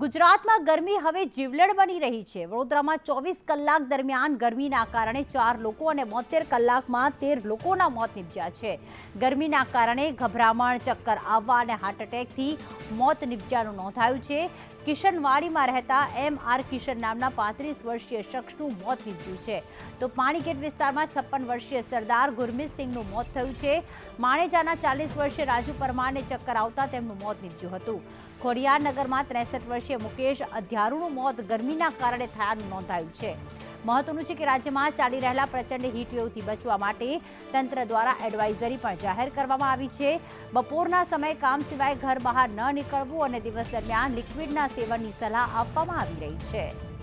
ગુજરાતમાં ગરમી હવે જીવલેણ બની રહી છે. વડોદરામાં ચોવીસ કલાક દરમિયાન ગરમીના કારણે ચાર લોકો અને બોતેર કલાકમાં તેર લોકોના મોત નીપજ્યા છે. ગરમીના કારણે ગભરામણ, ચક્કર આવવા અને હાર્ટ એટેકથી મોત નિપજ્યાનું નોંધાયું છે. કિશનવાડીમાં રહેતા એમ આર કિશન નામના પાંત્રીસ વર્ષીય શખ્સનું મોત નીપજ્યું છે. તો પાણીગેટ વિસ્તારમાં છપ્પન વર્ષીય સરદાર ગુરમીત સિંહનું મોત થયું છે. માણેજાના ચાલીસ વર્ષીય રાજુ પરમારને ચક્કર આવતા તેમનું મોત નીપજ્યું હતું. ખોડિયારનગરમાં ત્રેસઠ વર્ષીય મુકેશ અધ્યારુનું મોત ગરમીના કારણે થયાનું નોંધાયું છે. મહત્વનું છે કે રાજ્યમાં ચાલી રહેલા પ્રચંડ હીટવેવથી બચવા માટે તંત્ર દ્વારા એડવાઇઝરી પણ જાહેર કરવામાં આવી છે. બપોરના સમયે કામ સિવાય ઘર બહાર ન નીકળવું અને દિવસ દરમિયાન લિક્વિડના સેવનની સલાહ આપવામાં આવી રહી છે.